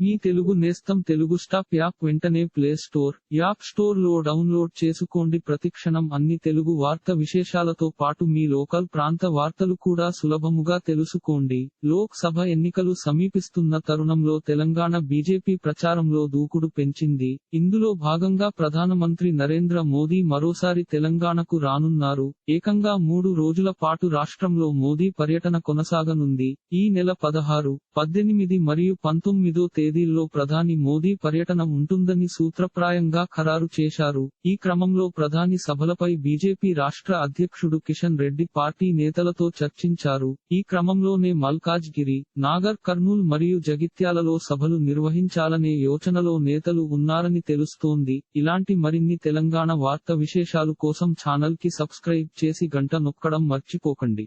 మీ తెలుగు నేస్తం Telugu stop app వెంటనే play store app స్టోర్లో డౌన్లోడ్ చేసుకోండి. ప్రతిక్షణం అన్ని తెలుగు వార్త విశేషాలతో పాటు మీ లోకల్ ప్రాంత వార్తలు కూడా సులభముగా తెలుసుకోండి. లోక్ సభ ఎన్నికలు సమీపిస్తున్న తరుణంలో తెలంగాణ బీజేపీ ప్రచారంలో దూకుడు పెంచింది. ఇందులో భాగంగా ప్రధానమంత్రి నరేంద్ర మోదీ మరోసారి తెలంగాణకు రానున్నారు. ఏకంగా మూడు రోజుల పాటు రాష్ట్రంలో మోదీ పర్యటన కొనసాగనుంది. ఈ నెల పదహారు పద్దెనిమిది మరియు పంతొమ్మిదో తేదీల్లో ప్రధాని మోదీ పర్యటన ఉంటుందని సూత్రప్రాయంగా ఖరారు చేశారు. ఈ క్రమంలో ప్రధాని సభలపై బీజేపీ రాష్ట్ర అధ్యక్షుడు కిషన్ రెడ్డి పార్టీ నేతలతో చర్చించారు. ఈ క్రమంలోనే మల్కాజ్గిరి నాగర్ కర్నూల్ మరియు జగిత్యాలలో సభలు నిర్వహించాలనే యోచనలో నేతలు ఉన్నారని తెలుస్తోంది. ఇలాంటి మరిన్ని తెలంగాణ వార్త విశేషాలు కోసం ఛానల్కి సబ్స్క్రైబ్ చేసి గంట నొక్కడం మర్చిపోకండి.